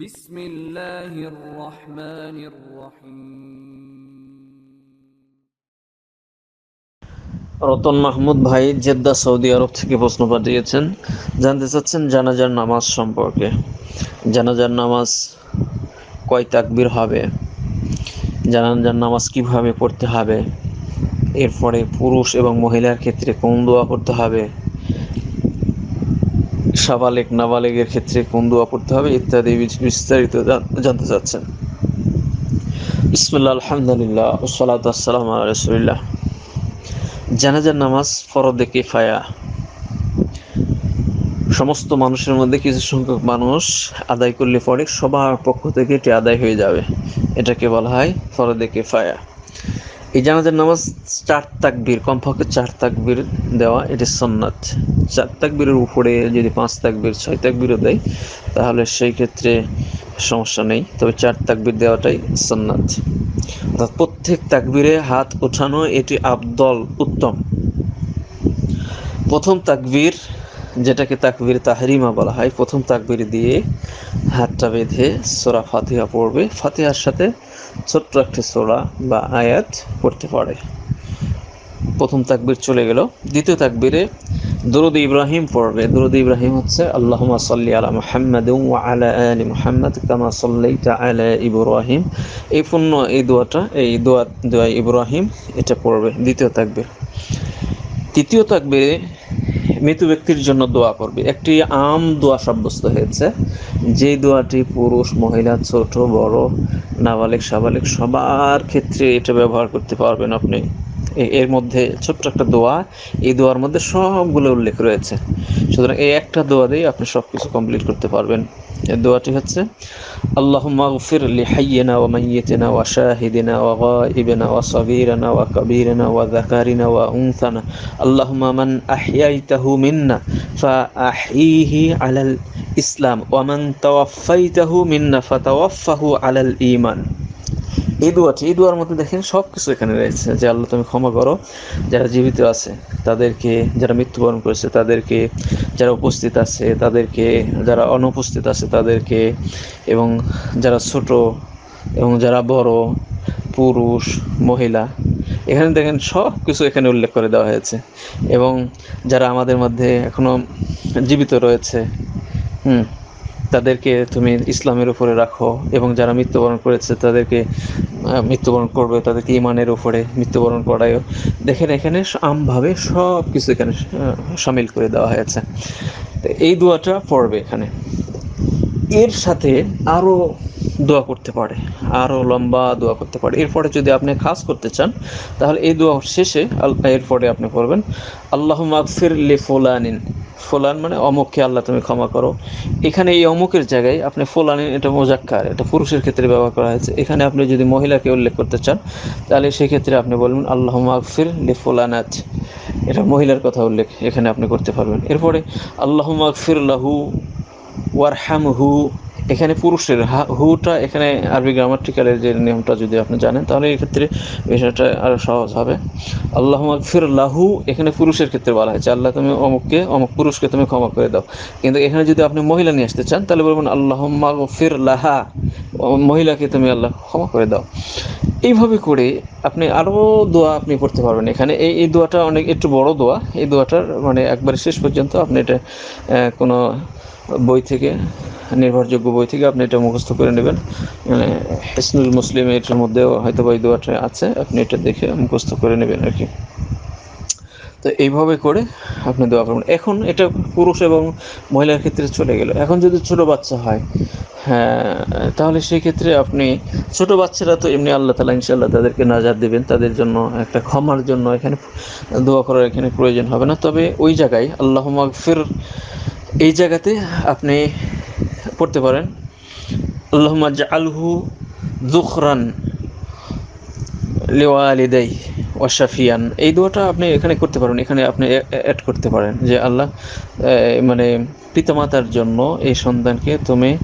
بسم الله الرحمن الرحيم রতন মাহমুদ ভাই Jeddah Saudi আরব থেকে প্রশ্ন পাঠিয়েছেন জানতে চাচ্ছেন জানাজার নামাজ সম্পর্কে জানাজার নামাজ কয় তাকবির হবে জানাজার নামাজ কিভাবে পড়তে হবে এরপরে পুরুষ এবং মহিলার ক্ষেত্রে কোন দোয়া পড়তে হবে সাবালেক নাবালেগের ক্ষেত্রে কোন দোয়া পড়তে হবে ইত্যাদি বিস্তারিত জানতে চাচ্ছেন। ইসমুল্লাহ আলহামদুলিল্লাহ ওসালাত আসসালাম রসুলিল্লাহ। জানাজার নামাজ ফরদে কিফায়া। সমস্ত মানুষের মধ্যে কিছু সংখ্যক মানুষ আদায় করলে পরে সবার পক্ষ থেকে এটি আদায় হয়ে যাবে। এটাকে বলা হয় ফরদে কিফায়া। এই জানাজার নামাজ চার তাকবীর, কমপক্ষে চার তাকবীর দেওয়া এটি সন্ন্যাত চার তাকবীরের উপরে যদি পাঁচ তাকবীর, ছয় তাকবীরও দেয়, তাহলে সেই ক্ষেত্রে সমস্যা নেই। তবে চার তাকবীর দেওয়াটাই সন্ন্যাত অর্থাৎ প্রত্যেক তাকবীরে হাত ওঠানো এটি আবদল উত্তম। প্রথম তাকবীর যেটাকে তাকবীর তাহরিমা বলা হয়, প্রথম তাকবীর দিয়ে হাতটা বেঁধে সোরা ফাতিহা পড়বে। ফাতিহার সাথে ছোট্ট একটি সোরা বা আয়াত পড়তে পারে। প্রথম তাকবীর চলে গেল। দ্বিতীয় তাকবীরে দরুদ ইব্রাহিম পড়বে। দরুদ ইব্রাহিম হচ্ছে, আল্লাহুম্মা সাল্লি আলা মুহাম্মাদ আলা আলি মুহাম্মাদ কামা সাল্লাইতা আলা ইব্রাহিম। এই পূর্ণ এই দোয়াটা, এই দোয়া দোয়া ইব্রাহিম, এটা পড়বে দ্বিতীয় তাকবীর। তৃতীয় তাকবীরে মৃত ব্যক্তির জন্য দোয়া করবে। একটি আম দোয়া সাব্যস্ত হয়েছে। যে দোয়াটি পুরুষ, মহিলা, ছোট, বড়, নাবালিক, সাবালিক সবার ক্ষেত্রে এটা ব্যবহার করতে পারবেন আপনি। এর মধ্যে ছোট্ট একটা দোয়া। এই দোয়ার মধ্যে সবগুলো উল্লেখ রয়েছে। সুতরাং এই একটা দোয়া দিয়ে আপনি সব কিছু কমপ্লিট করতে পারবেন। এর দোয়াটি হচ্ছে আল্লাহ মাগফির লিহাইয়েনা ওয়া মাইয়েতেনা ওয়া শাহিদিনা ওয়া গাইবেনা ওয়া সাগীরানা ওয়া কাবীরানা ওয়া যাকারিনা ওয়া উনসানা। আল্লাহুম্মা মান আহইয়াইতাহু মিন্না ফাআহইহি আলাল ইসলাম। ওয়া মান তাওয়াফাইতাহু মিন্না ফা ফাতাওয়াফাহু আলাল ইমান এই দোয়াটি এই দোয়ার মধ্যে দেখেন সব কিছু এখানে রয়েছে। যে আল্লাহ তুমি ক্ষমা করো, যারা জীবিত আছে, তাদেরকে যারা মৃত্যুবরণ করেছে, তাদেরকে যারা উপস্থিত আছে, তাদেরকে যারা অনুপস্থিত আছে, তাদেরকে এবং যারা ছোট এবং যারা বড়, পুরুষ, মহিলা, এখানে দেখেন সব কিছু এখানে উল্লেখ করে দেওয়া হয়েছে। এবং যারা আমাদের মধ্যে এখনও জীবিত রয়েছে, হুম তাদেরকে তুমি ইসলামের উপরে রাখো এবং যারা মৃত্যুবরণ করেছে তাদেরকে মৃত্যুবরণ করবে, তাদেরকে ইমানের উপরে মৃত্যুবরণ করায়ও। দেখেন এখানে আমভাবে সব কিছু এখানে সামিল করে দেওয়া হয়েছে। তো এই দোয়াটা পড়বে এখানে। এর সাথে আরও দোয়া করতে পারে আরও লম্বা দোয়া করতে পারে। এরপরে যদি আপনি খাস করতে চান, তাহলে এই দোয়া শেষে এরপরে আপনি করবেন আল্লাহ মাগফির লি ফুলানিন। ফুলান মানে অমুককে আল্লাহ তুমি ক্ষমা করো। এখানে এই অমুকের জায়গায় আপনি ফোলানি, এটা মোজাক্কার, এটা পুরুষের ক্ষেত্রে ব্যবহার করা হয়েছে। এখানে আপনি যদি মহিলাকে উল্লেখ করতে চান, তাহলে সেক্ষেত্রে আপনি বলবেন আল্লাহ মাকফির লি ফুলানাত। এটা মহিলার কথা উল্লেখ, এখানে আপনি করতে পারবেন। এরপরে আল্লাহ মাকফির লাহু ওয়ারহামহু। এখানে পুরুষের হুটা এখানে আরবি গ্রামাটিক্যালের যে নিয়মটা যদি আপনি জানেন, তাহলে এক্ষেত্রে বিষয়টা আরও সহজ হবে। আল্লাহ ফির লাহু এখানে পুরুষের ক্ষেত্রে বলা হয়েছে। আল্লাহ তুমি অমুককে, অমুক পুরুষকে তুমি ক্ষমা করে দাও। কিন্তু এখানে যদি আপনি মহিলা নিয়ে আসতে চান, তাহলে বলবেন আল্লাহ ফির লাহা। মহিলাকে তুমি আল্লাহ ক্ষমা করে দাও। এইভাবে করে আপনি আরও দোয়া আপনি পড়তে পারবেন এখানে। এই এই দোয়াটা অনেক, একটু বড় দোয়া। এই দোয়াটার মানে একবারে শেষ পর্যন্ত আপনি এটা কোনো বই থেকে, নির্ভরযোগ্য বই থেকে আপনি এটা মুখস্থ করে নেবেন। মানে হিসনুল মুসলিম এটার মধ্যেও হয়তো বা এই দোয়াটা আছে, আপনি এটা দেখে মুখস্থ করে নেবেন আর কি। তো এইভাবে করে আপনি দোয়া করবেন। এখন এটা পুরুষ এবং মহিলার ক্ষেত্রে চলে গেল। এখন যদি ছোট বাচ্চা হয় হ্যাঁ তাহলে সেই ক্ষেত্রে আপনি, ছোট বাচ্চারা তো এমনি আল্লাহ তালা ইনশাল্লাহ তাদেরকে নাজার দেবেন, তাদের জন্য একটা ক্ষমার জন্য এখানে দোয়া করার এখানে প্রয়োজন হবে না। তবে ওই জায়গায় আল্লাহ মাগফির এই জায়গাতে আপনি পড়তে পারেন। আল্লাহ আলহু জুখরান লিওয়ালিদাই ওয়াশাফিয়ান এই দোয়াটা আপনি এখানে করতে পারেন, এখানে আপনি অ্যাড করতে পারেন যে আল্লাহ মানে পিতামাতার জন্য এই সন্তানকে তুমি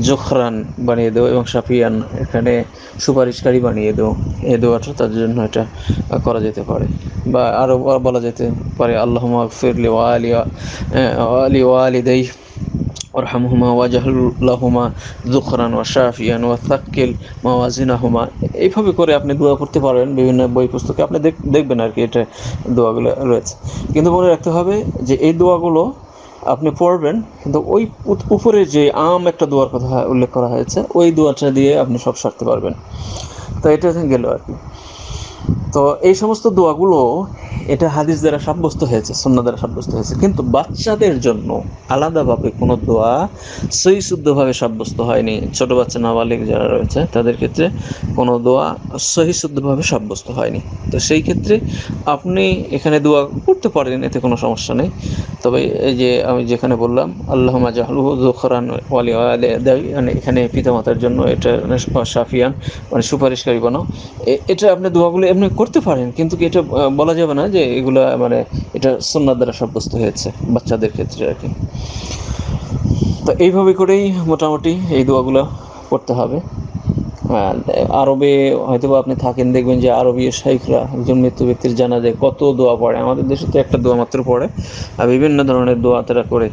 জোখরান বানিয়ে দেও এবং শাফিয়ান এখানে সুপারিশকারী বানিয়ে দেও। এই দোয়াটা তার জন্য এটা করা যেতে পারে। বা আরও বলা যেতে পারে আল্লাহ মাগফির লিওয়ালি আলি ওয়ালিদাই ওরহামহুমা ওয়াজাহুল্লাহুমা দুখরান ওয়া শাফিয়ান ওয়া থাক্কিল মাওয়াজিনাহুমা। এইভাবে করে আপনি দোয়া করতে পারবেন বিভিন্ন বই পুস্তকে। আপনি দেখ- দেখবেন আর কি এটা দোয়াগুলো রয়েছে। কিন্তু মনে রাখতে হবে যে এই দোয়াগুলো আপনি পড়বেন, কিন্তু ওই উপরে যে আম একটা দোয়ার কথা উল্লেখ করা হয়েছে, ওই দোয়ারটা দিয়ে আপনি সব সারতে পারবেন। তো এটা গেল আর কি। তো এই সমস্ত দোয়াগুলো এটা হাদিস দ্বারা সাব্যস্ত হয়েছে সন্না দ্বারা সাব্যস্ত হয়েছে। কিন্তু বাচ্চাদের জন্য আলাদাভাবে কোনো দোয়া সই শুদ্ধভাবে সাব্যস্ত হয়নি। ছোট বাচ্চা নাবালিক যারা রয়েছে, তাদের ক্ষেত্রে কোনো দোয়া সহি শুদ্ধভাবে সাব্যস্ত হয়নি। তো সেই ক্ষেত্রে আপনি এখানে দোয়া করতে পারেন, এতে কোনো সমস্যা নেই। তবে এই যে আমি যেখানে বললাম আল্লাহ জাহলুহু জোখরান ওয়ালি মানে এখানে পিতামাতার জন্য এটা সাফিয়ান মানে সুপারিশকারী বানাও। এটা আপনি দোয়াগুলো এমনি করতে পারেন, কিন্তু এটা বলা যাবে না যে এগুলা মানে এটা সন্ন্যার দ্বারা সাব্যস্ত হয়েছে বাচ্চাদের ক্ষেত্রে আর কি। তো এইভাবে করেই মোটামুটি এই দোয়াগুলো করতে হবে। আর আরবে হয়তো আপনি থাকেন, দেখবেন যে আরবীয় শাইখরা একজন মৃত্যু ব্যক্তির জানা যায় কত দোয়া পড়ে। আমাদের দেশে তো একটা দোয়া মাত্র পড়ে, আর বিভিন্ন ধরনের দোয়া তারা করে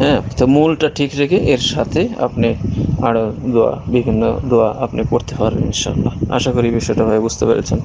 হ্যাঁ? তো মূলটা ঠিক রেখে এর সাথে আপনি আরও দোয়া, বিভিন্ন দোয়া আপনি করতে পারবেন ইনশাল্লাহ আশা করি বিষয়টা ভাই বুঝতে পেরেছেন।